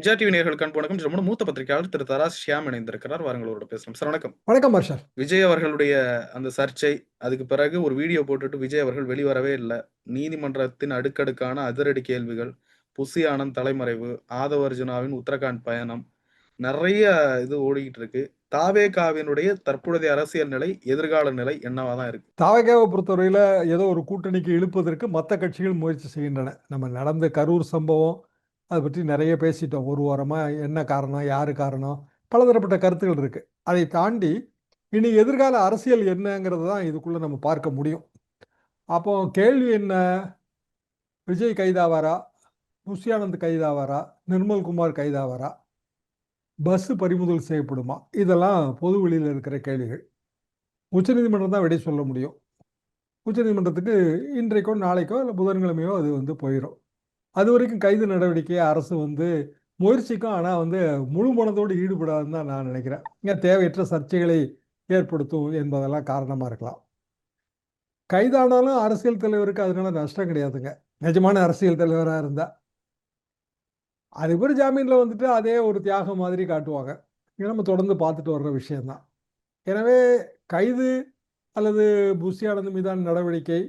Vijaya TV நேர்களுக்கு அன்பு நம்முடைய மூத்த பத்திரிகையாளர் திரு தராஸ் ஷியாம் இணைந்திருக்கிறார். வாருங்களோட பேசலாம். சார் வணக்கம். வணக்கம் ஹர்ஷர் விஜய் அவர்களுடைய அந்த சர்ச்சை அதுக்கு பிறகு ஒரு வீடியோ போட்டுட்டு விஜய் அவர்கள் வெளிவரவே இல்லை. நீதிமன்றத்தின் அடுக்கடுக்கான அதிரடி கேள்விகள் புசி ஆனந்த் தலைமறைவு ஆதவ அர்ஜுனாவின் உத்தரகாண்ட் பயணம் நிறைய இது ஓடிக்கிட்டு இருக்கு. தாவேகாவினுடைய தற்பொழுதைய அரசியல் நிலை எதிர்கால நிலை என்னவா தான் இருக்கு? தாவகாவை பொறுத்தவரையில் ஏதோ ஒரு கூட்டணிக்கு இழுப்பதற்கு மற்ற கட்சிகள் முயற்சி செய்கின்றன. நம்ம நடந்த கரூர் சம்பவம் அதை பற்றி நிறைய பேசிட்டோம். ஒரு வாரமாக என்ன காரணம் யார் காரணம் பலதரப்பட்ட கருத்துகள் இருக்குது அதை தாண்டி இனி எதிர்கால அரசியல் என்னங்கிறது தான் இதுக்குள்ளே நம்ம பார்க்க முடியும். அப்போ கேள்வி என்ன? விஜய் கைதாவாரா? புஷியானந்த் கைதாவாரா? நிர்மல்குமார் கைதாவாரா? பஸ்ஸு பறிமுதல் செய்யப்படுமா? இதெல்லாம் பொது வெளியில் இருக்கிற கேள்விகள். உச்சநீதிமன்றம் தான் விடை சொல்ல முடியும். உச்சநீதிமன்றத்துக்கு இன்றைக்கோ நாளைக்கோ இல்லை புதன்கிழமையோ அது வந்து போயிடும் அது வரைக்கும் கைது நடவடிக்கையை அரசு வந்து முயற்சிக்கும். ஆனால் வந்து முழு மனதோடு ஈடுபடாதுன்னு தான் நான் நினைக்கிறேன். இங்கே தேவையற்ற சர்ச்சைகளை ஏற்படுத்தும் என்பதெல்லாம் காரணமாக இருக்கலாம். கைதானாலும் அரசியல் தலைவருக்கு அதனால நஷ்டம் கிடையாதுங்க. நிஜமான அரசியல் தலைவராக இருந்தால் அது பேர் ஜாமீனில் வந்துட்டு அதே ஒரு தியாகம் மாதிரி காட்டுவாங்க. இது நம்ம தொடர்ந்து பார்த்துட்டு வர்ற விஷயந்தான் எனவே கைது அல்லது புஷியானது மீதான நடவடிக்கை.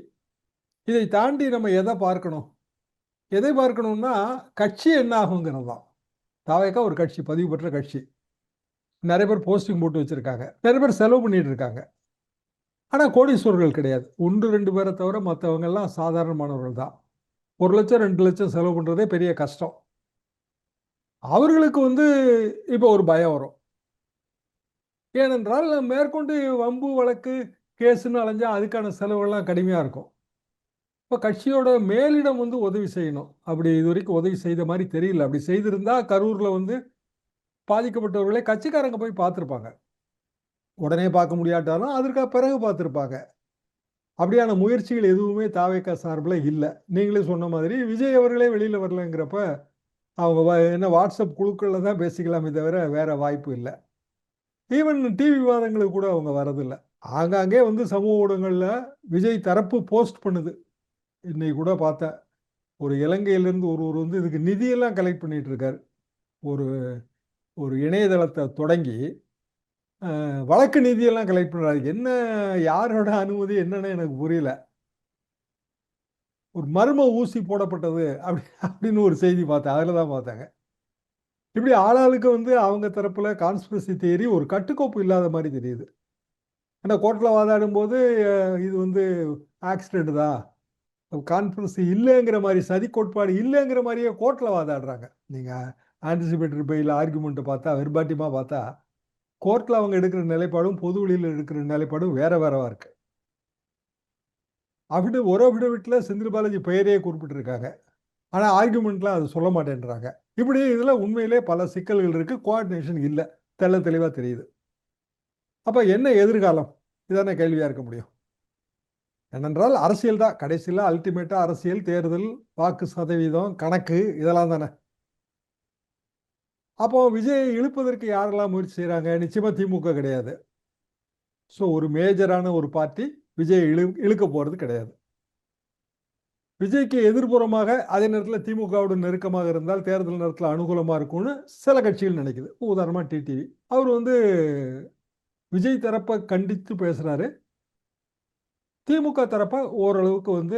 இதை தாண்டி நம்ம எதை பார்க்கணும்? எதை பார்க்கணும்னா கட்சி என்ன ஆகுங்கிறது தான் தாவேக்கா ஒரு கட்சி பதிவு பெற்ற கட்சி. நிறைய பேர் போஸ்டிங் போட்டு வச்சுருக்காங்க. நிறைய பேர் செலவு பண்ணிட்டு இருக்காங்க. ஆனால் கோடீஸ்வரர்கள் கிடையாது. ஒன்று ரெண்டு பேரை தவிர மற்றவங்கெல்லாம் சாதாரணமானவர்கள் தான் ஒரு லட்சம் ரெண்டு லட்சம் செலவு பண்ணுறதே பெரிய கஷ்டம். அவர்களுக்கு வந்து இப்போ ஒரு பயம் வரும். ஏனென்றால் மேற்கொண்டு வம்பு வழக்கு கேஸுன்னு அலைஞ்சால் அதுக்கான செலவுகள்லாம் கடுமையாக இருக்கும். இப்போ கட்சியோட மேலிடம் வந்து உதவி செய்யணும். அப்படி இது வரைக்கும் உதவி செய்த மாதிரி தெரியல. அப்படி செய்திருந்தா கரூரில் வந்து பாதிக்கப்பட்டவர்களே கட்சிக்காரங்க போய் பார்த்துருப்பாங்க. உடனே பார்க்க முடியாட்டாலும் அதற்காக பிறகு பார்த்துருப்பாங்க. அப்படியான முயற்சிகள் எதுவுமே தாவேக்கா சார்பில் இல்லை. நீங்களே சொன்ன மாதிரி விஜய் அவர்களே வெளியில் வரலங்கிறப்ப அவங்க என்ன வாட்ஸ்அப் குழுக்களில் தான் பேசிக்கலாமே தவிர வேறு வாய்ப்பு இல்லை. ஈவன் டிவி விவாதங்களுக்கு கூட அவங்க வரதில்லை. ஆங்காங்கே வந்து சமூக ஊடகங்களில் விஜய் தரப்பு போஸ்ட் பண்ணுது. இன்னைக்கு கூட பார்த்தேன். ஒரு இலங்கையிலேருந்து ஒருவர் வந்து இதுக்கு நிதியெல்லாம் கலெக்ட் பண்ணிகிட்டு இருக்கார். ஒரு ஒரு இணையதளத்தை தொடங்கி வழக்கு நிதியெல்லாம் கலெக்ட் பண்ணுறாரு என்ன யாரோட அனுமதி என்னன்னு எனக்கு புரியல. ஒரு மர்ம ஊசி போடப்பட்டது அப்படி அப்படின்னு ஒரு செய்தி பார்த்தேன். அதில் தான் பார்த்தாங்க. இப்படி ஆளாளுக்கு வந்து அவங்க தரப்பில் கான்ஸ்பிரசி தேரி ஒரு கட்டுக்கோப்பு இல்லாத மாதிரி தெரியுது. ஏன்னா கோர்ட்டில் வாதாடும் போது இது வந்து ஆக்சிடெண்ட் தான். கான்ஃபரன்ஸ் இல்லைங்கிற மாதிரி சதி கோட்பாடு இல்லைங்கிற மாதிரியே கோர்ட்டில் வாதாடுறாங்க. நீங்கள் ஆன்டிசிபேட்டரி பையில் ஆர்குமெண்ட்டை பார்த்தா வெர்பாட்டியமாக பார்த்தா கோர்ட்டில் அவங்க எடுக்கிற நிலைப்பாடும் பொது வழியில் எடுக்கிற நிலைப்பாடும் வேற வேறவா இருக்கு. அப்படி ஒரு அபிடவிட்டில் செந்தில் பாலாஜி பெயரையே குறிப்பிட்டிருக்காங்க. ஆனால் ஆர்குமெண்ட்லாம் அது சொல்ல மாட்டேன்றாங்க. இப்படி இதில் உண்மையிலே பல சிக்கல்கள் இருக்குது கோஆர்டினேஷன் இல்லை. தெள்ள தெளிவாக தெரியுது. அப்போ என்ன எதிர்காலம்? இதான கேள்வியாக இருக்க முடியும். ஏனென்றால் அரசியல் தான். கடைசியில் அல்டிமேட்டாக அரசியல் தேர்தல் வாக்கு சதவீதம் கணக்கு இதெல்லாம் தானே. அப்போ விஜய் இழுப்பதற்கு யாரெல்லாம் முயற்சி செய்கிறாங்க நிச்சயமாக திமுக கிடையாது. ஸோ ஒரு மேஜரான ஒரு பார்ட்டி விஜய் இழு இழுக்க போகிறது கிடையாது. விஜய்க்கு எதிர்ப்புறமாக அதே நேரத்தில் திமுகவுடன் நெருக்கமாக இருந்தால் தேர்தல் நேரத்தில் அனுகூலமாக இருக்கும்னு சில கட்சிகள் நினைக்குது. உதாரணமாக டிடிவி அவர் வந்து விஜய் தரப்பை கண்டித்து பேசுகிறாரு திமுக தரப்பாக ஓரளவுக்கு வந்து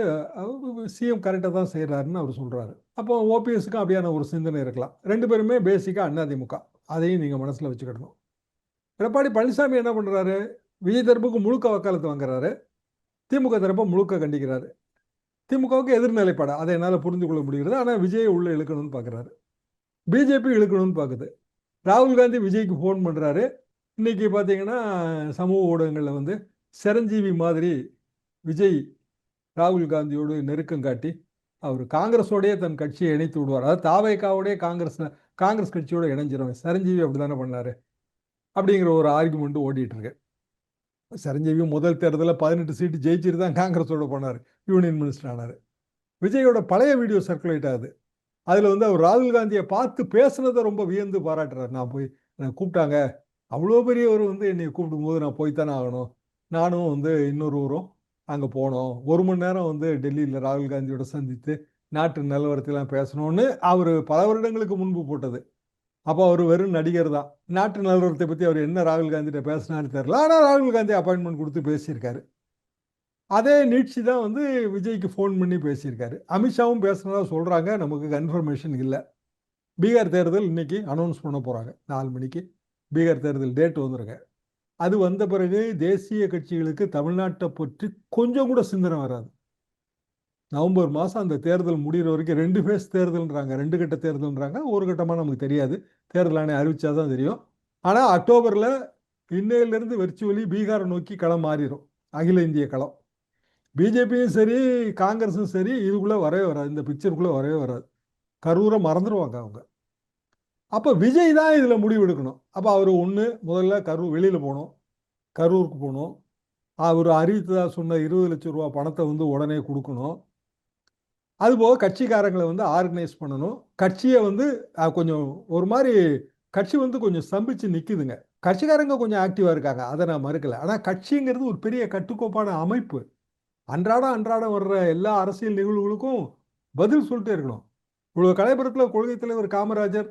சிஎம் கரெக்டாக தான் செய்கிறாருன்னு அவர் சொல்கிறாரு அப்போ ஓபிஎஸ்க்கும் அப்படியான ஒரு சிந்தனை இருக்கலாம். ரெண்டு பேருமே பேசிக்காக அதிமுக அதையும் நீங்கள் மனசில் வச்சுக்கிடணும். எடப்பாடி பழனிசாமி என்ன பண்ணுறாரு விஜய் தரப்புக்கு முழுக்க வக்காலத்து வாங்குறாரு. திமுக தரப்பை முழுக்க கண்டிக்கிறாரு. திமுகவுக்கு எதிர்நிலைப்பாடு? அதை என்னால் புரிந்து கொள்ள முடிகிறது. ஆனால் விஜயை உள்ளே இழுக்கணும்னு பார்க்குறாரு பிஜேபி இழுக்கணும்னு பார்க்குது ராகுல் காந்தி விஜய்க்கு ஃபோன் பண்ணுறாரு இன்றைக்கி பார்த்தீங்கன்னா சமூக ஊடகங்களில் வந்து சிரஞ்சீவி மாதிரி விஜய் ராகுல் காந்தியோடு நெருக்கம் காட்டி அவர் காங்கிரஸோடய தன் கட்சியை இணைத்து விடுவார். அதாவது தாவேக்காவோடய காங்கிரஸ் காங்கிரஸ் கட்சியோட இணைஞ்சிருவேன் சரஞ்சீவி அப்படி தானே பண்ணார்? அப்படிங்கிற ஒரு ஆர்குமெண்ட் ஓடிட்டு இருக்கு. சரஞ்சீவி முதல் தேர்தலில் பதினெட்டு சீட்டு ஜெயிச்சிட்டு தான் காங்கிரஸோட போனார். யூனியன் மினிஸ்டர் ஆனார். விஜயோட பழைய வீடியோ சர்க்குலேட் ஆகுது. அதில் வந்து அவர் ராகுல் காந்தியை பார்த்து பேசுனதை ரொம்ப வியந்து பாராட்டுறாரு. நான் போய் கூப்பிட்டாங்க. அவ்வளோ பெரியவர் வந்து என்னை கூப்பிடும் போது நான் போய்த்தானே ஆகணும். நானும் வந்து இன்னொரு ஊரும் அங்கே போனோம். ஒரு மணி நேரம் வந்து டெல்லியில் ராகுல் காந்தியோட சந்தித்து நாட்டு நிலவரத்தைலாம் பேசணும்னு அவர் பல வருடங்களுக்கு முன்பு போட்டது. அப்போ அவர் வெறும் நடிகர் தான். நாட்டு நிலவரத்தை பற்றி அவர் என்ன ராகுல் காந்திகிட்ட பேசினான்னு தெரில ஆனால் ராகுல் காந்தி அப்பாயின்மெண்ட் கொடுத்து பேசியிருக்காரு. அதே நீட்சி தான் வந்து விஜய்க்கு ஃபோன் பண்ணி பேசியிருக்காரு. அமித்ஷாவும் பேசுனதா சொல்கிறாங்க நமக்கு கன்ஃபர்மேஷன் இல்லை. பீகார் தேர்தல் இன்றைக்கி அனௌன்ஸ் பண்ண போகிறாங்க நாலு மணிக்கு. பீகார் தேர்தல் டேட் வந்துருங்க. அது வந்த பிறகு தேசிய கட்சிகளுக்கு தமிழ்நாட்டை பற்றி கொஞ்சம் கூட சிந்தனை வராது. நவம்பர் மாதம் அந்த தேர்தல் முடிகிற வரைக்கும் ரெண்டு ஃபேஸ் தேர்தல்ன்றாங்க. ரெண்டு கட்ட தேர்தல்ன்றாங்க. ஒரு கட்டமாக நமக்கு தெரியாது. தேர்தல் ஆணையம் அறிவிச்சா தான் தெரியும். ஆனால் அக்டோபரில் இன்னையிலேருந்து வெர்ச்சுவலி பீகாரை நோக்கி களம் மாறிடும் அகில இந்திய களம். பிஜேபியும் சரி காங்கிரஸும் சரி இதுக்குள்ளே வரவே வராது. இந்த பிக்சருக்குள்ளே வரவே வராது. கரூரை மறந்துடுவாங்க அவங்க. அப்போ விஜய் தான் இதில் முடிவெடுக்கணும். அப்போ அவர் ஒன்று முதல்ல கரூர் வெளியில் போகணும். கரூருக்கு போகணும். அவர் அறிவித்ததாக சொன்ன இருபது லட்சம் ரூபா பணத்தை வந்து உடனே கொடுக்கணும். அதுபோக கட்சிக்காரங்களை வந்து ஆர்கனைஸ் பண்ணணும். கட்சியை வந்து கொஞ்சம் ஒரு மாதிரி கட்சி வந்து கொஞ்சம் ஸ்தம்பிச்சு நிற்குதுங்க கட்சிக்காரங்க கொஞ்சம் ஆக்டிவாக இருக்காங்க. அதை நான் மறுக்கலை. ஆனால் கட்சிங்கிறது ஒரு பெரிய கட்டுக்கோப்பான அமைப்பு. அன்றாடம் அன்றாடம் வர்ற எல்லா அரசியல் நிகழ்வுகளுக்கும் பதில் சொல்லிட்டே இருக்கணும். இவ்வளோ கலைபுரத்தில் கொள்கை தலைவர் காமராஜர்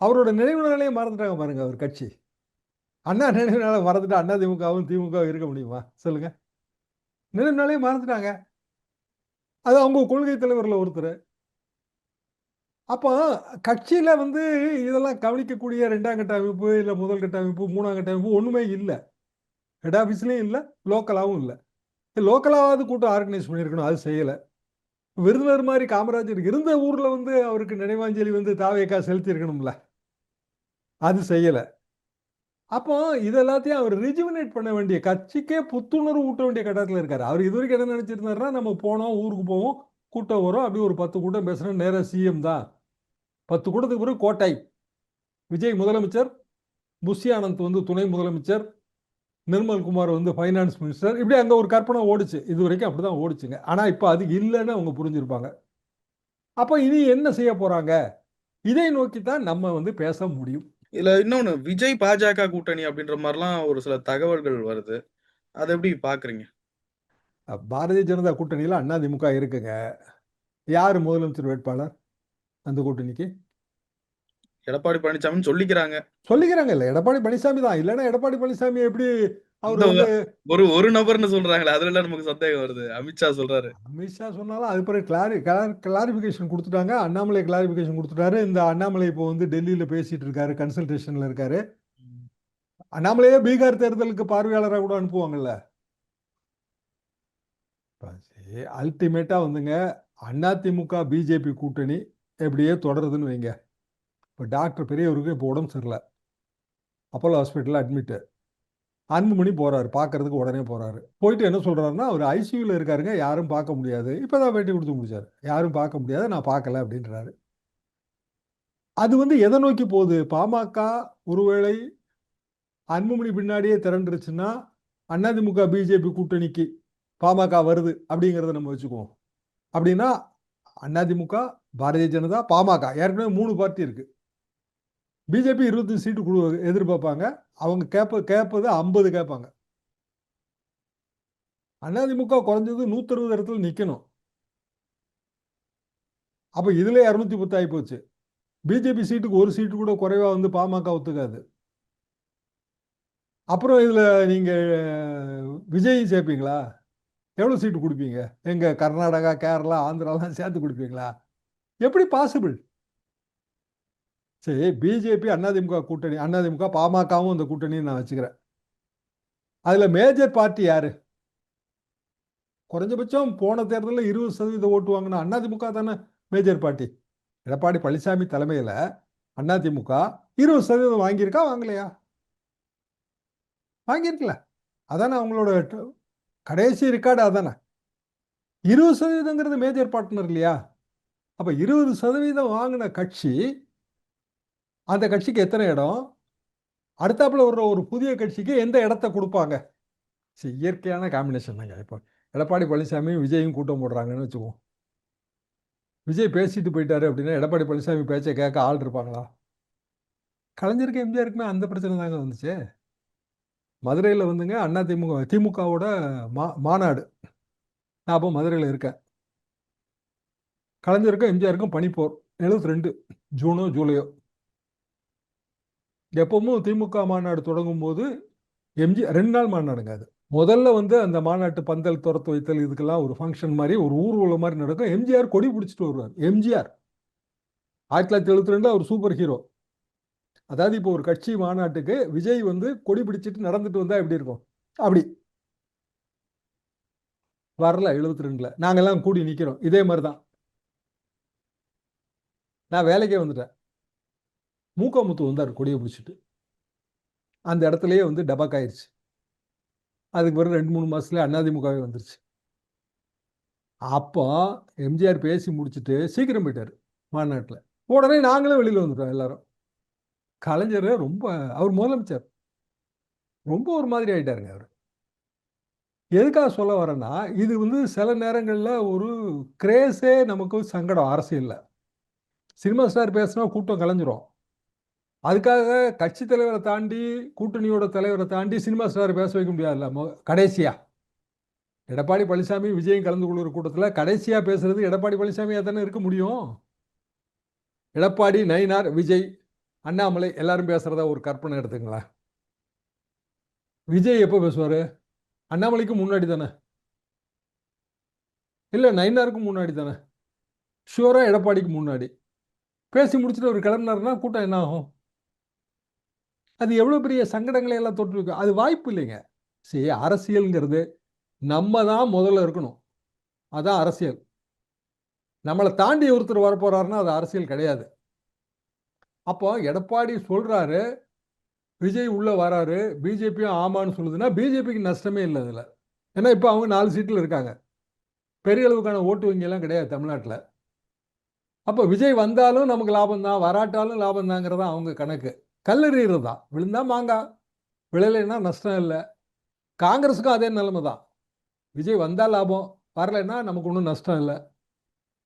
அவரோட நினைவு நாளையே மறந்துட்டாங்க பாருங்க அவர் கட்சி. அண்ணா நினைவு நாளை மறந்துட்டு அண்ணா திமுகவும் திமுகவும் இருக்க முடியுமா? சொல்லுங்க. நினைவு நாளையே மறந்துட்டாங்க. அது அவங்க கொள்கை தலைவரில் ஒருத்தர். அப்போ கட்சியில் வந்து இதெல்லாம் கவனிக்கக்கூடிய ரெண்டாம் கட்ட அமைப்பு இல்லை முதல் கட்ட அமைப்பு மூணாம் கட்ட அமைப்பு ஒன்றுமே இல்லை. ஹெட் ஆஃபீஸ்லேயும் இல்லை லோக்கலாகவும் இல்லை. லோக்கலாவது கூட்டம் ஆர்கனைஸ் பண்ணியிருக்கணும் அது செய்யலை. விருதுநர் மாதிரி காமராஜர் இருந்த ஊரில் வந்து அவருக்கு நினைவாஞ்சலி வந்து தாவேக்கா செலுத்தியிருக்கணும்ல அது செய்யலை. அப்போ இது எல்லாத்தையும் அவர் ரிஜுவினேட் பண்ண வேண்டிய கட்சிக்கே புத்துணர்வு ஊட்ட வேண்டிய கட்டத்தில் இருக்கார். அவர் இது வரைக்கும் என்ன நினச்சிருந்தாருன்னா நம்ம போனோம் ஊருக்கு போவோம் கூட்டம் வரும் அப்படி ஒரு பத்து கூட்டம் பேசுகிறோம் நேராக சிஎம் தான். பத்து கூட்டத்துக்கு பிறகு கோட்டை. விஜய் முதலமைச்சர் புஷி ஆனந்த் வந்து துணை முதலமைச்சர் நிர்மல் குமார் வந்து ஃபைனான்ஸ் மினிஸ்டர் இப்படி அங்கே ஒரு கற்பனை ஓடுச்சு. இது வரைக்கும் அப்படி தான் ஓடுச்சுங்க. ஆனால் இப்போ அது இல்லைன்னு அவங்க புரிஞ்சிருப்பாங்க. அப்போ இனி என்ன செய்ய போகிறாங்க இதை நோக்கி தான் நம்ம வந்து பேச முடியும். இதுல இன்னொன்னு விஜய் பாஜக கூட்டணி அப்படின்ற மாதிரிலாம் ஒரு சில தகவல்கள் வருது. அதை எப்படி பாக்குறீங்க? அஹ் பாரதிய ஜனதா கூட்டணியில் அதிமுக இருக்குங்க. யார் முதலமைச்சர் வேட்பாளர் அந்த கூட்டணிக்கு? எடப்பாடி பழனிசாமின்னு சொல்லிக்கிறாங்க. சொல்லிக்கிறாங்க. இல்லை எடப்பாடி பழனிசாமி தான். இல்லைன்னா எடப்பாடி பழனிசாமி எப்படி அவர் ஒரு ஒரு நபர்னு சொல்றாங்களே அதுல நமக்கு சந்தேகம் வருது. அமித்ஷா சொல்றாரு. அமித்ஷா சொன்னாலும் அது பிறகு கிளாரி கிளாரிஃபிகேஷன் கொடுத்துட்டாங்க. அண்ணாமலை கிளாரிஃபிகேஷன் கொடுத்துட்டாரு. இந்த அண்ணாமலை இப்போ வந்து டெல்லியில் பேசிட்டு இருக்காரு கன்சல்டேஷனில் இருக்காரு. அண்ணாமலையே பீகார் தேர்தலுக்கு பார்வையாளராக கூட அனுப்புவாங்கல்ல. அல்டிமேட்டாக வந்துங்க. அதிமுக பிஜேபி கூட்டணி எப்படியே தொடருதுன்னு வைங்க. இப்போ டாக்டர் பெரியவருக்கு இப்போ உடம்பு சரியில்லை. அப்போலோ ஹாஸ்பிட்டலில் அட்மிட்டு அன்புமணி போகிறாரு பார்க்கறதுக்கு உடனே போகிறாரு போயிட்டு என்ன சொல்கிறாருன்னா அவர் ஐசியூவில் இருக்காருங்க யாரும் பார்க்க முடியாது. இப்போ தான் பேட்டி கொடுத்து முடிச்சார். யாரும் பார்க்க முடியாது நான் பார்க்கல அப்படின்றாரு. அது வந்து எதை நோக்கி போகுது? பாமக ஒருவேளை அன்புமணி பின்னாடியே திரண்டுருச்சுன்னா அதிமுக பிஜேபி கூட்டணிக்கு பாமக வருது அப்படிங்கிறத நம்ம வச்சுக்குவோம். அப்படின்னா அதிமுக பாரதிய ஜனதா பாமக. ஏற்கனவே மூணு பார்ட்டி இருக்குது பிஜேபி இருபத்தஞ்சு சீட்டு கொடு எதிர்பார்ப்பாங்க. அவங்க கேட்ப கேட்பது ஐம்பது கேட்பாங்க அதிமுக குறைஞ்சது நூற்றறுபது இடத்துல நிற்கணும் அப்போ இதில் இரநூத்தி பத்து ஆகி போச்சு. பிஜேபி சீட்டுக்கு ஒரு சீட்டு கூட குறைவாக வந்து பாமக ஒத்துக்காது. அப்புறம் இதில் நீங்கள் விஜய் சேர்ப்பீங்களா? எவ்வளோ சீட்டு கொடுப்பீங்க? எங்கள் கர்நாடகா கேரளா ஆந்திராலாம் சேர்த்து கொடுப்பீங்களா? எப்படி பாசிபிள் சரி பிஜேபி அதிமுக கூட்டணி அதிமுக பாமகவும் அந்த கூட்டணின்னு நான் வச்சுக்கிறேன். அதில் மேஜர் பார்ட்டி யாரு? குறைஞ்சபட்சம் போன தேர்தலில் இருபது சதவீதம் ஓட்டு வாங்கினா அதிமுக தானே மேஜர் பார்ட்டி எடப்பாடி பழனிசாமி தலைமையில் அதிமுக இருபது சதவீதம் வாங்கியிருக்கா வாங்கலையா? வாங்கியிருக்கல. அதானே அவங்களோட கடைசி ரெக்கார்டு அதானே. இருபது சதவீதங்கிறது மேஜர் பார்ட்னர் இல்லையா? அப்போ இருபது சதவீதம் வாங்கின கட்சி அந்த கட்சிக்கு எத்தனை இடம்? அடுத்தாப்புல வர்ற ஒரு புதிய கட்சிக்கு எந்த இடத்த கொடுப்பாங்க? சரி இயற்கையான காம்பினேஷன் தாங்க. இப்போ எடப்பாடி பழனிசாமியும் விஜயும் கூட்டம் போடுறாங்கன்னு வச்சுக்குவோம். விஜய் பேசிட்டு போயிட்டாரு அப்படின்னா எடப்பாடி பழனிசாமி பேச்சை கேட்க ஆள் இருப்பாங்களா? கலைஞருக்கு எம்ஜிஆருக்குமே அந்த பிரச்சனை தாங்க வந்துச்சு. மதுரையில் வந்துங்க அண்ணா திமுக திமுகவோட மா மாநாடு. நான் அப்போ மதுரையில் இருக்கேன். கலைஞருக்கும் எம்ஜிஆருக்கும் பனிப்போர். எழுபத்தி ரெண்டு ஜூனோ ஜூலையோ. எப்பவும் திமுக மாநாடு தொடங்கும் போது எம்ஜி ரெண்டு நாள் மாநாடுங்க அது. முதல்ல வந்து அந்த மாநாட்டு பந்தல் துரத்து வைத்தல் இதுக்கெல்லாம் ஒரு ஃபங்க்ஷன் மாதிரி ஒரு ஊர்வலம் மாதிரி நடக்கும். எம்ஜிஆர் கொடி பிடிச்சிட்டு வருவார். எம்ஜிஆர். ஆயிரத்தி தொள்ளாயிரத்தி எழுபத்தி ரெண்டு அவர் சூப்பர் ஹீரோ அதாவது இப்போ ஒரு கட்சி மாநாட்டுக்கு விஜய் வந்து கொடி பிடிச்சிட்டு நடந்துட்டு வந்தா எப்படி இருக்கும்? அப்படி. வரல எழுபத்தி ரெண்டுல. நாங்கெல்லாம் கூடி நிற்கிறோம் இதே மாதிரி தான் நான் வேலைக்கே வந்துட்டேன். மூக்காமுத்து வந்தார் கொடியை பிடிச்சிட்டு அந்த இடத்துலையே வந்து டபாக் ஆயிருச்சு அதுக்கு பிறகு ரெண்டு மூணு மாதத்துல அண்ணாதிமுகவே வந்துருச்சு. அப்போ எம்ஜிஆர் பேசி முடிச்சுட்டு சீக்கிரம் போயிட்டாரு மாநாட்டில். உடனே நாங்களும் வெளியில் வந்துட்டோம் எல்லாரும். கலைஞர் ரொம்ப அவர் முதலமைச்சர். ரொம்ப ஒரு மாதிரி ஆயிட்டாருங்க அவர். எதுக்காக சொல்ல வரேன்னா இது வந்து சில நேரங்களில் ஒரு கிரேஸே நமக்கு சங்கடம் அரசியலில். சினிமா ஸ்டார் பேசுனா கூட்டம் கலைஞ்சிரும். அதுக்காக கட்சி தலைவரை தாண்டி கூட்டணியோட தலைவரை தாண்டி சினிமா ஸ்டார் பேச வைக்க முடியாதுல்ல. மொ- கடைசியா. எடப்பாடி பழனிசாமி விஜயம் கலந்து கொள்கிற கூட்டத்தில் கடைசியா பேசுறது எடப்பாடி பழனிசாமியாக தானே இருக்க முடியும். எடப்பாடி நயினார் விஜய் அண்ணாமலை எல்லாரும் பேசுறதா ஒரு கற்பனை எடுத்துங்களேன் விஜய் எப்போ பேசுவார்? அண்ணாமலைக்கு முன்னாடி தானே. இல்லை நயினாருக்கு முன்னாடி தானே. ஷுவராக எடப்பாடிக்கு முன்னாடி. பேசி முடிச்சுட்டு ஒரு கிளம்புனாருன்னா கூட்டம் என்ன ஆகும்? அது எவ்வளோ பெரிய சங்கடங்களை எல்லாம் தொற்று அது வாய்ப்பு இல்லைங்க. சரி அரசியல்ங்கிறது நம்ம தான் முதல்ல இருக்கணும். அதான் அரசியல். நம்மளை தாண்டி ஒருத்தர் வரப்போறாருன்னா அது அரசியல் கிடையாது. அப்போ எடப்பாடி சொல்றாரு விஜய் உள்ள வராரு பிஜேபியும் ஆமான்னு சொல்லுதுன்னா பிஜேபிக்கு நஷ்டமே இல்லை அதில். ஏன்னா இப்போ அவங்க நாலு சீட்டில் இருக்காங்க. பெரிய அளவுக்கான ஓட்டு வங்கியெல்லாம் கிடையாது தமிழ்நாட்டில். அப்போ விஜய் வந்தாலும் நமக்கு லாபம் தான் வராட்டாலும் லாபம் தாங்கிறதா அவங்க கணக்கு. கல்லெறிகிறது தான் விழுந்தா மாங்காய் விழலைன்னா நஷ்டம் இல்லை. காங்கிரஸுக்கும் அதே நிலைமை தான். விஜய் வந்தால் லாபம் வரலைன்னா நமக்கு ஒன்றும் நஷ்டம் இல்லை.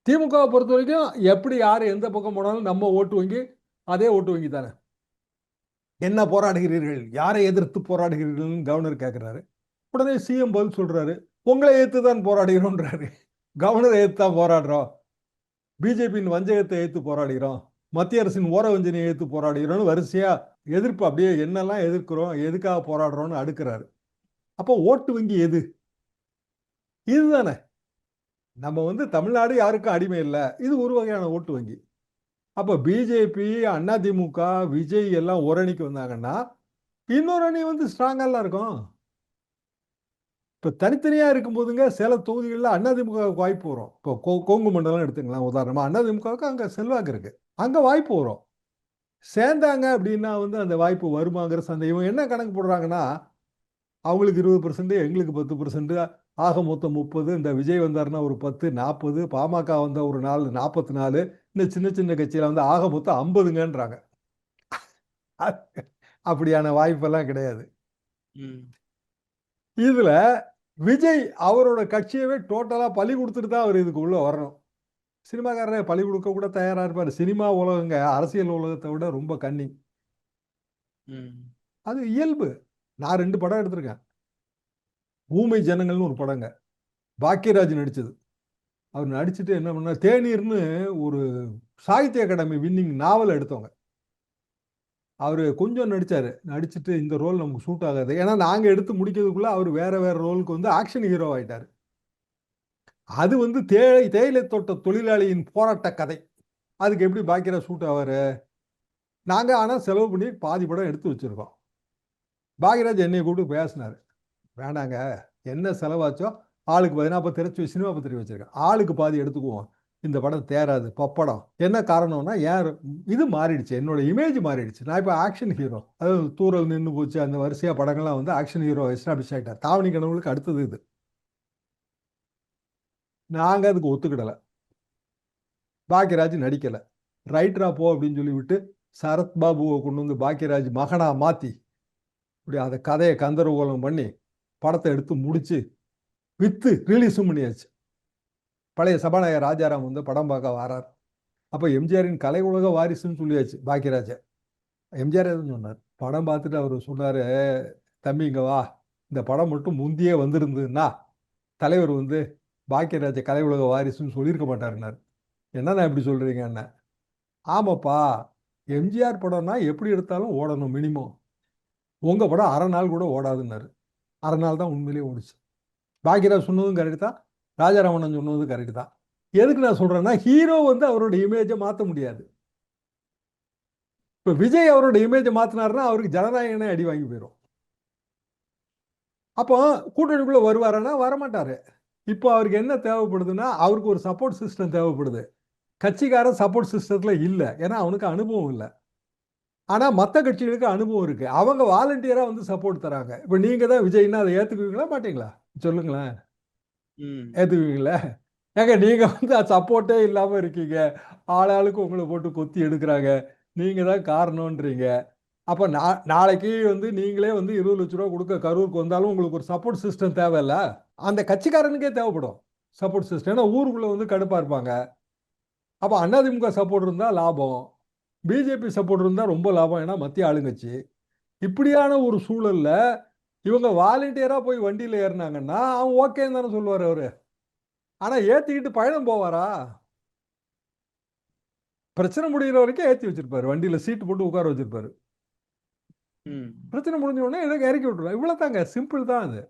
திமுகவை பொறுத்த வரைக்கும் எப்படி யார் எந்த பக்கம் போனாலும் நம்ம ஓட்டு வங்கி அதே ஓட்டு வங்கி தானே. என்ன போராடுகிறீர்கள்? யாரை எதிர்த்து போராடுகிறீர்கள்னு கவர்னர் கேட்குறாரு உடனே சிஎம் பதில் சொல்கிறாரு உங்களை ஏற்று தான் போராடுகிறோன்றாரு கவர்னரை ஏற்று தான் போராடுறோம். பிஜேபியின் வஞ்சகத்தை ஏற்று போராடுகிறோம். மத்திய அரசின் ஓர வஞ்சனையை எடுத்து போராடுகிறோம்னு வரிசையா எதிர்ப்பு அப்படியே என்னெல்லாம் எதிர்க்கிறோம் எதுக்காக போராடுறோம்னு அடுக்கிறாரு. அப்போ ஓட்டு வங்கி எது? இதுதானே. நம்ம வந்து தமிழ்நாடு யாருக்கும் அடிமை இல்லை. இது ஒரு வகையான ஓட்டு வங்கி. அப்போ பிஜேபி அதிமுக விஜய் எல்லாம் ஒரு அணிக்கு வந்தாங்கன்னா இன்னொரு அணி வந்து ஸ்ட்ராங்கெல்லாம் இருக்கும். இப்போ தனித்தனியாக இருக்கும்போதுங்க சில தொகுதிகளில் அதிமுகவுக்கு வாய்ப்பு வரும். இப்போ கொ கொங்கு மண்டலம் எடுத்துக்கலாம் உதாரணமாக அதிமுகவுக்கு அங்கே செல்வாக்கு இருக்கு. அங்கே வாய்ப்பு வரும். சேர்ந்தாங்க அப்படின்னா வந்து அந்த வாய்ப்பு வருமாங்கிற சந்தேகம். என்ன கணக்கு போடுறாங்கன்னா அவங்களுக்கு இருபது பர்சன்ட் எங்களுக்கு பத்து பர்சன்ட் ஆக மொத்தம் முப்பது இந்த விஜய் வந்தாருன்னா ஒரு பத்து நாற்பது பாமக வந்த ஒரு நாலு நாற்பத்தி நாலு இந்த சின்ன சின்ன கட்சியில் வந்து ஆக மொத்தம் ஐம்பதுங்கன்றாங்க. அப்படியான வாய்ப்பெல்லாம் கிடையாது. இதுல விஜய் அவரோட கட்சியவே டோட்டலா பலி கொடுத்துட்டு தான் அவர் இதுக்கு உள்ள வரணும். சினிமாக்காரரே பலி கொடுக்க கூட தயாரா இருப்பாரு. சினிமா உலகங்க அரசியல் உலகத்தை விட ரொம்ப கன்னி ம். அது இயல்பு. நான் ரெண்டு படம் எடுத்திருக்கேன். ஊமை ஜனங்கள்னு ஒரு படங்க. பாக்கியராஜ் நடிச்சது. அவர் நடிச்சுட்டு என்ன பண்ணார்? தேநீர்னு ஒரு சாகித்ய அகாடமி வின்னிங் நாவல் எடுத்தவங்க. அவர் கொஞ்சம் நடித்தார் நடிச்சுட்டு இந்த ரோல் நமக்கு சூட் ஆகாது. ஏன்னா நாங்கள் எடுத்து முடிக்கிறதுக்குள்ள அவர் வேற வேற ரோலுக்கு வந்து ஆக்ஷன் ஹீரோ ஆகிட்டார் அது வந்து தேயிலை தேயிலை தோட்ட தொழிலாளியின் போராட்ட கதை. அதுக்கு எப்படி பாக்கியராஜ் சூட் ஆவார்? நாங்கள் ஆனால் செலவு பண்ணி பாதி படம் எடுத்து வச்சிருக்கோம். பாக்யராஜ் என்னை கூப்பிட்டு பேசினார். வேண்டாங்க என்ன செலவாச்சோ ஆளுக்கு பதினா அப்போ திரைச்சி சினிமா பத்திரிக்கை வச்சுருக்கேன். ஆளுக்கு பாதி எடுத்துக்குவோம். இந்த படம் தேராது பப்படம் என்ன காரணம்னா யார் இது மாறிடுச்சு. என்னோட இமேஜ் மாறிடுச்சு. நான் இப்போ ஆக்ஷன் ஹீரோ அதாவது தூரல் நின்று போச்சு அந்த வரிசையாக படங்கள்லாம் வந்து ஆக்ஷன் ஹீரோ எஸ்டாப்ளிஷ் ஆகிட்டார் தாவணி கனவுகளுக்கு அடுத்தது இது. நாங்கள் அதுக்கு ஒத்துக்கிடலை. பாக்கியராஜ் நடிக்கலை. ரைட்டரா போ அப்படின்னு சொல்லி விட்டு சரத் பாபுவை கொண்டு வந்து பாக்கியராஜ் மகனா மாற்றி இப்படி அந்த கதையை கந்தரகோலம் பண்ணி படத்தை எடுத்து முடித்து விற்று ரிலீஸும் பண்ணியாச்சு. பழைய சபாநாயகர் ராஜாராம் வந்து படம் பார்க்க வரார். அப்போ எம்ஜிஆரின் கலை உலக வாரிசுன்னு சொல்லியாச்சு பாக்கியராஜ. எம்ஜிஆர் எதுவும் சொன்னார்? படம் பார்த்துட்டு அவர் சொன்னார் தம்பி இங்கே வா. இந்த படம் மட்டும் முந்தியே வந்திருந்ததுன்னா தலைவர் வந்து பாக்கியராஜ கலை உலக வாரிசுன்னு சொல்லியிருக்க மாட்டாருனார் என்னண்ணா இப்படி சொல்கிறீங்க அண்ணன் ஆமாப்பா எம்ஜிஆர் படம்னா எப்படி எடுத்தாலும் ஓடணும் மினிமம். உங்கள் படம் அரை நாள் கூட ஓடாதுன்னாரு. அரை நாள் தான் உண்மையிலேயே ஓடிச்சு. பாக்கியராஜ் சொன்னதும் கரெக்ட் தான். ராஜாராமன் சொன்னது கரெக்டு தான். எதுக்கு நான் சொல்கிறேன்னா ஹீரோ வந்து அவரோட இமேஜை மாற்ற முடியாது. இப்போ விஜய் அவரோட இமேஜை மாற்றினாருன்னா அவருக்கு ஜனநாயகனே அடி வாங்கி போயிடும் அப்போ கூட்டணிக்குள்ளே வருவாருன்னா வரமாட்டார். இப்போ அவருக்கு என்ன தேவைப்படுதுன்னா அவருக்கு ஒரு சப்போர்ட் சிஸ்டம் தேவைப்படுது. கட்சிக்காரன் சப்போர்ட் சிஸ்டத்தில் இல்லை. ஏன்னா அவனுக்கு அனுபவம் இல்லை. ஆனால் மற்ற கட்சிகளுக்கு அனுபவம் இருக்குது அவங்க வாலண்டியராக வந்து சப்போர்ட் தராங்க. இப்போ நீங்கள் தான் விஜய்னா அதை ஏற்றுக்குவீங்களா மாட்டீங்களா? சொல்லுங்களேன். ஏத்துக்குவீங்களா ஏங்க நீங்க வந்து சப்போர்ட்டே இல்லாம இருக்கீங்க. ஆளாளுக்கு உங்களை போட்டு கொத்தி எடுக்கிறாங்க. நீங்க தான் காரணம்ன்றீங்க. அப்ப நா நாளைக்கு வந்து நீங்களே வந்து இருபது லட்ச ரூபா கொடுக்க கரூருக்கு வந்தாலும் உங்களுக்கு ஒரு சப்போர்ட் சிஸ்டம் தேவையில்ல. அந்த கட்சிக்காரனுக்கே தேவைப்படும். சப்போர்ட் சிஸ்டம் ஏன்னா ஊருக்குள்ள வந்து கடுப்பா இருப்பாங்க. அப்போ அதிமுக சப்போர்ட் இருந்தா லாபம். பிஜேபி சப்போர்ட் இருந்தா ரொம்ப லாபம். ஏன்னா மத்திய ஆளுங்கட்சி. இப்படியான ஒரு சூழல்ல இவங்க வாலண்டியரா போய் வண்டியில ஏறினாங்கன்னா அவன் ஓகேன்னு தானே சொல்லுவார் அவரு. ஆனா ஏத்திக்கிட்டு பயணம் போவாரா? பிரச்சனை முடிகிற வரைக்கும் ஏத்தி வச்சிருப்பாரு. வண்டியில சீட்டு போட்டு உட்கார வச்சிருப்பாரு. ம். பிரச்சனை முடிஞ்ச உடனே எனக்கு இறக்கி விட்டுருவோம் இவ்வளவு தாங்க சிம்பிள் தான் அது.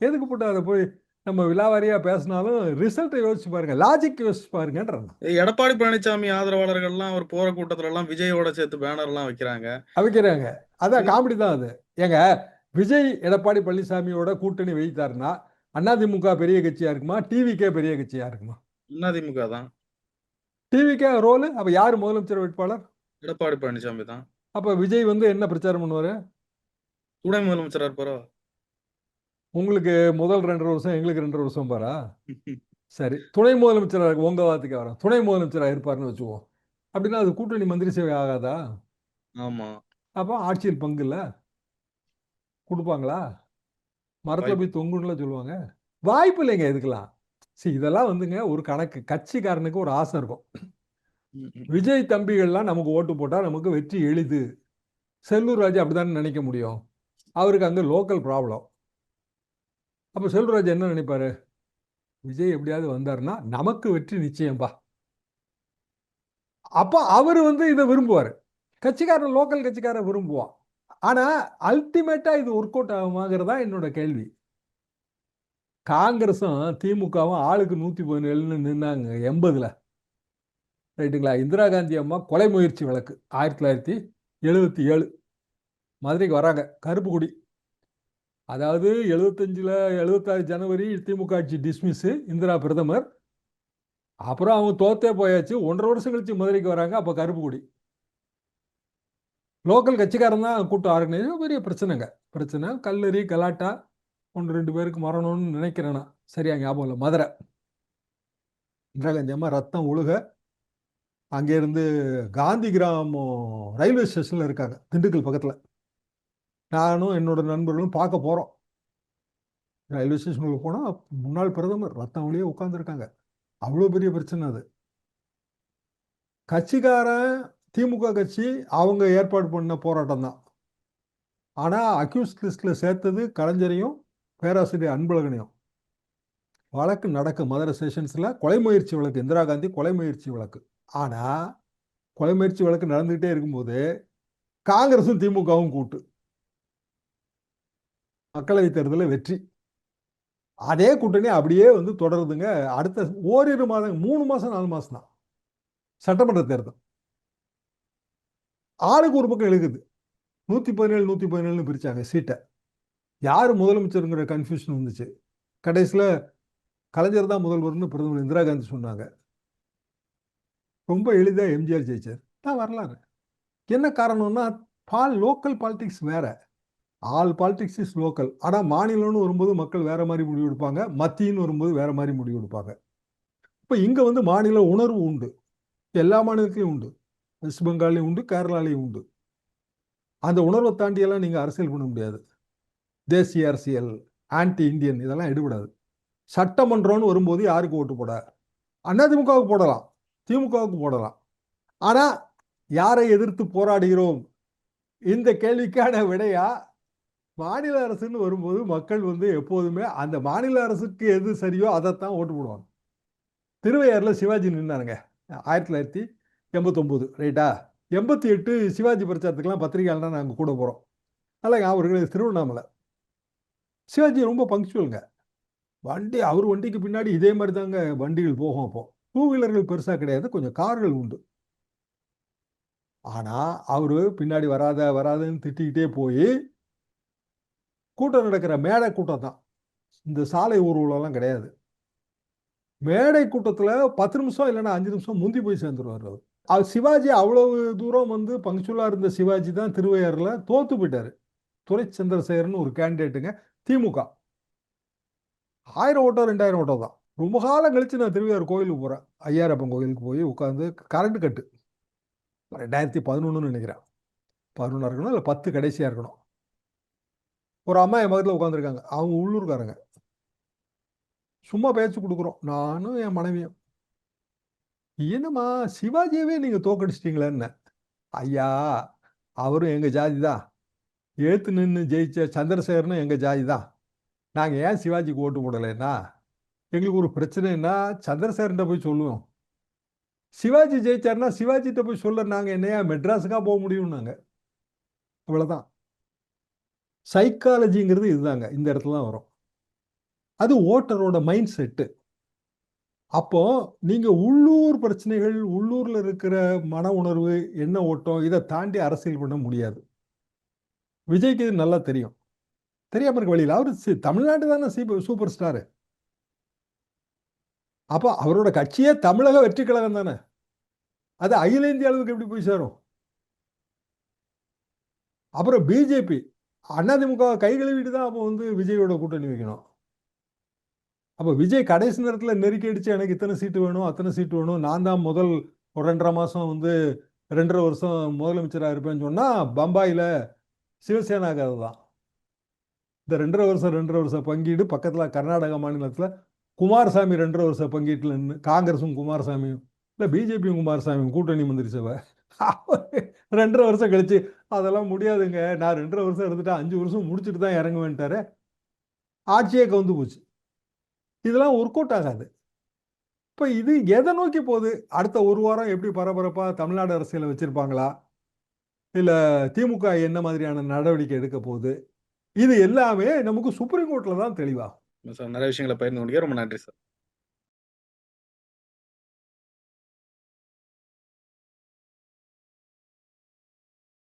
எதுக்கு போட்டு அதை போய் நம்ம விலாவாரியா பேசினாலும் ரிசல்ட்டை யோசிச்சு பாருங்க. லாஜிக் யோசிச்சு பாருங்கன்றாங்க எடப்பாடி பழனிசாமி ஆதரவாளர்கள்லாம் ஒரு போற கூட்டத்துல எல்லாம் விஜயோட சேர்த்து பேனர் எல்லாம் வைக்கிறாங்க. வைக்கிறாங்க. அதான் காமெடி தான் அது. ஏங்க விஜய் எடப்பாடி பழனிசாமியோட கூட்டணி வைத்தாருன்னா அதிமுக பெரிய கட்சியா இருக்குமா? டிவிக்கே பெரிய கட்சியா இருக்குமா? அதிமுக தான். டிவிக்கே ரோலு? அப்ப யார் முதலமைச்சர் வேட்பாளர்? எடப்பாடி பழனிசாமி தான். அப்ப விஜய் வந்து என்ன பிரச்சாரம் பண்ணுவாரு? துணை முதலமைச்சரா இருப்பாரோ? உங்களுக்கு முதல் ரெண்டு வருஷம் எங்களுக்கு ரெண்டு வருஷம் பாரா? சரி. துணை முதலமைச்சராக உங்க வார்த்தைக்கு வரோம் துணை முதலமைச்சராக இருப்பாருன்னு வச்சுக்குவோம் அப்படின்னா அது கூட்டணி மந்திரி சேவை ஆகாதா? ஆமா. அப்போ ஆட்சியில் பங்கு இல்ல? கொடுப்பாங்களா? மரத்துல போய் தொங்குன்னுல சொல்லுவாங்க. வாய்ப்பு இல்லைங்க இதுக்கெல்லாம். சரி இதெல்லாம் வந்துங்க ஒரு கணக்கு கட்சிக்காரனுக்கு ஒரு ஆசை இருக்கும். விஜய் தம்பிகள்லாம் நமக்கு ஓட்டு போட்டா நமக்கு வெற்றி எளிது. செல்லூர் ராஜ் அப்படிதானே நினைக்க முடியும். அவருக்கு அங்க லோக்கல் ப்ராப்ளம் அப்ப செல்லூர் ராஜ் என்ன நினைப்பாரு? விஜய் எப்படியாவது வந்தாருன்னா நமக்கு வெற்றி நிச்சயம்பா. அப்ப அவர் வந்து இதை விரும்புவார். கட்சிக்காரன் லோக்கல் கட்சிக்காரன் விரும்புவான். ஆனா அல்டிமேட்டா இது ஒர்க் அவுட் ஆகுமாங்கிறதா என்னோட கேள்வி. காங்கிரஸும் திமுகவும் ஆளுக்கு நூத்தி பதினேழுன்னு நின்னாங்க எண்பதுல. ரைட்டுங்களா? இந்திரா காந்தி அம்மா கொலை முயற்சி வழக்கு ஆயிரத்தி தொள்ளாயிரத்தி எழுபத்தி ஏழு. மதுரைக்கு வராங்க கருப்புக்குடி. அதாவது எழுபத்தஞ்சில் எழுபத்தாறு ஜனவரி திமுக ஆட்சி டிஸ்மிஸ்ஸு இந்திரா பிரதமர். அப்புறம் அவங்க தோத்தே போயாச்சு ஒன்றரை வருஷம் கழிச்சு மதுரைக்கு வராங்க அப்போ கருப்புக்குடி. லோக்கல் கட்சிக்காரன் தான் கூட்டம் ஆர்கனைஸ் பெரிய பிரச்சனைங்க. பிரச்சனை. கல்லறி கலாட்டா ஒன்று ரெண்டு பேருக்கு மரணம்னு நினைக்கிறேன். நான் சரியா ஞாபகம் இல்லை. மதுரை. இந்திரா அம்மா ரத்தம் ஒழுக அங்கேருந்து காந்தி கிராமம் ரயில்வே ஸ்டேஷனில் இருக்காங்க. திண்டுக்கல் பக்கத்தில். நானும் என்னோட நண்பர்களும் பார்க்க போகிறோம் ரயில்வே ஸ்டேஷனுக்கு போனால் முன்னாள் பிரதமர் ரத்தம் வழியே உட்காந்துருக்காங்க அவ்வளோ பெரிய பிரச்சனை அது. கட்சிக்காரன் திமுக கட்சி அவங்க ஏற்பாடு பண்ண போராட்டம் தான். ஆனால் அக்யூஸ் லிஸ்ட்டில் சேர்த்தது கலைஞரையும் பேராசிரியர் அன்பழகனையும். வழக்கு நடக்கு மதுரை செஷன்ஸில் கொலை முயற்சி வழக்கு இந்திரா காந்தி கொலை முயற்சி வழக்கு. ஆனால் கொலை முயற்சி வழக்கு நடந்துக்கிட்டே இருக்கும்போது காங்கிரஸும் திமுகவும் கூட்டு. மக்களவைத் தேர்தலில் வெற்றி. அதே கூட்டணி அப்படியே வந்து தொடருதுங்க. அடுத்த ஓரிரு மாதம் மூணு மாதம் நாலு மாதம் தான் சட்டமன்ற தேர்தல். ஆளுக்கு ஒரு பக்கம் எழுகுது. நூற்றி பதினேழு நூற்றி பதினேழுன்னு பிரித்தாங்க சீட்டை. யார் முதலமைச்சருங்கிற கன்ஃபியூஷன் வந்துச்சு. கடைசியில் கலைஞர் தான் முதல்வர்னு பிரதமர் இந்திரா காந்தி சொன்னாங்க. ரொம்ப எளிதாக எம்ஜிஆர் ஜெயிச்சார். தான் வரலாறு. என்ன காரணம்னா பால் லோக்கல் பாலிடிக்ஸ் வேறு. ஆல் பாலிடிக்ஸ் இஸ் லோக்கல் ஆனால் மாநிலம்னு வரும்போது மக்கள் வேறு மாதிரி முடிவு எடுப்பாங்க. மத்தின்னு வரும்போது வேறு மாதிரி முடிவு எடுப்பாங்க. இப்போ இங்கே வந்து மாநில உணர்வு உண்டு. எல்லா மாநிலத்திலையும் உண்டு. வெஸ்ட் பெங்கால்லையும் உண்டு கேரளாலையும் உண்டு. அந்த உணர்வை தாண்டியெல்லாம் நீங்கள் அரசியல் பண்ண முடியாது. தேசிய அரசியல் ஆன்டி இந்தியன் இதெல்லாம் எடுபடாது. சட்டமன்றம்னு வரும்போது யாருக்கு ஓட்டு போட? திமுகவுக்கு போடலாம். திமுகவுக்கு போடலாம். ஆனால் யாரை எதிர்த்து போராடுகிறோம்? இந்த கேள்விக்கான விடையா? மாநில அரசுன்னு வரும்போது மக்கள் வந்து எப்போதுமே அந்த மாநில அரசுக்கு எது சரியோ அதைத்தான் ஓட்டு போடுவாங்க. திருவையாறில் சிவாஜி நின்னாருங்க. ஆயிரத்தி தொள்ளாயிரத்தி எண்பத்தொம்போது ரைட்டா? எண்பத்தி எட்டு சிவாஜி பிரச்சாரத்துக்கெலாம் பத்திரிகையாளர் நாங்கள் கூட போகிறோம் நல்லா அவர்கள் திருவண்ணாமலை. சிவாஜி ரொம்ப பங்க்சுவலுங்க வண்டி அவர் வண்டிக்கு பின்னாடி இதே மாதிரி தாங்க வண்டிகள் போகும் அப்போ. டூ வீலர்கள் பெருசாக கிடையாது கொஞ்சம் கார்கள் உண்டு. ஆனால் அவர் பின்னாடி வராத வராதுன்னு திட்டிக்கிட்டே போய் கூட்டம் நடக்கிற மேடை கூட்டம் தான். இந்த சாலை ஊர்வலம்லாம் கிடையாது. மேடை கூட்டத்தில் பத்து நிமிஷம் இல்லைன்னா அஞ்சு நிமிஷம் முந்தி போய் சேர்ந்துருவார் அவர். சிவாஜி அவ்வளவு தூரம் வந்து பங்க்சுவலாக இருந்த சிவாஜி தான் திருவையாறில் தோத்து போயிட்டார். துறை சந்திரசேகர்னு ஒரு கேண்டிடேட்டுங்க திமுக. ஆயிரம் ஓட்டோ ரெண்டாயிரம் ஓட்டோ தான். ரொம்ப காலம் கழித்து நான் திருவையார் கோயிலுக்கு போகிறேன் ஐயாரப்பன் கோயிலுக்கு போய் உட்காந்து கரண்ட் கட்டு. ரெண்டாயிரத்தி பதினொன்றுன்னு நினைக்கிறேன். பதினொன்றா இருக்கணும் இல்லை பத்து கடைசியாக இருக்கணும். ஒரு அம்மா என் பக்கத்தில் உட்காந்துருக்காங்க அவங்க உள்ளூர்காரங்க. சும்மா பேச்சு கொடுக்குறோம். நானும் என் மனைவியும். என்னம்மா சிவாஜியவே நீங்கள் தோக்கடிச்சிட்டீங்களேன்னு ஐயா அவரும் எங்கள் ஜாதி தான் ஏற்று நின்று ஜெயிச்ச சந்திரசேகரனும் எங்கள் ஜாதி தான் நாங்கள் ஏன் சிவாஜிக்கு ஓட்டு போடலைன்னா எங்களுக்கு ஒரு பிரச்சனைன்னா சந்திரசேகர்கிட்ட போய் சொல்லுவோம். சிவாஜி ஜெயிச்சார்னா சிவாஜிகிட்ட போய் சொல்ல நாங்கள் என்னையா மெட்ராஸுக்காக போக முடியும் நாங்கள் அவ்வளோதான் சைக்காலஜிங்கிறது இதுதாங்க இந்த இடத்துல தான் வரும். அது ஓட்டரோட மைண்ட் செட்டு அப்போ நீங்க உள்ளூர் பிரச்சனைகள் உள்ளூர்ல இருக்கிற மன உணர்வு என்ன ஓட்டம் இதை தாண்டி அரசியல் பண்ண முடியாது. விஜய்க்கு இது நல்லா தெரியும். தெரியாம இருக்க வழியில் அவர் தமிழ்நாட்டு தானே சூப்பர் ஸ்டாரு. அப்போ அவரோட கட்சியே தமிழக வெற்றி கழகம் தானே. அது அகில இந்திய அளவுக்கு எப்படி போய் சேரும்? அப்புறம் பிஜேபி அதிமுக கை கழுவிட்டு தான் அப்போ வந்து விஜயோட கூட்டணி வைக்கணும். அப்போ விஜய் கடைசி நேரத்தில் நெருக்கி அடிச்சு எனக்கு இத்தனை சீட்டு வேணும் அத்தனை சீட்டு வேணும் நான் தான் முதல் ஒரு ரெண்டரை மாதம் வந்து ரெண்டரை வருஷம் முதலமைச்சராக இருப்பேன்னு சொன்னால் பம்பாயில் சிவசேனா கதை தான். இந்த ரெண்டரை வருஷம் ரெண்டரை வருஷம் பங்கீடு பக்கத்தில் கர்நாடகா மாநிலத்தில் குமாரசாமி ரெண்டரை வருஷம் பங்கீட்டில் நின்று காங்கிரஸும் குமாரசாமியும் இல்லை பிஜேபியும் குமாரசாமியும் கூட்டணி மந்திரி சபை. ரெண்டரை வருஷம் கழிச்சு அதெல்லாம் முடியாதுங்க நான் ரெண்டரை வருஷம் இருந்துட்டு அஞ்சு வருஷம் முடிச்சுட்டு தான் இறங்குவேன்ட்டாரு. ஆட்சியே கவுந்து போச்சு. இதெல்லாம் ஒர்க் அவுட் ஆகாது. இப்போ இது எதை நோக்கி போகுது? அடுத்த ஒரு வாரம் எப்படி பரபரப்பாக தமிழ்நாடு அரசியலை வச்சுருப்பாங்களா? இல்லை திமுக என்ன மாதிரியான நடவடிக்கை எடுக்க போகுது? இது எல்லாமே நமக்கு சுப்ரீம் கோர்ட்டில் தான் தெளிவாகும். சார் நிறைய விஷயங்களை பயிர்ந்து கொண்டீங்க. ரொம்ப நன்றி சார்.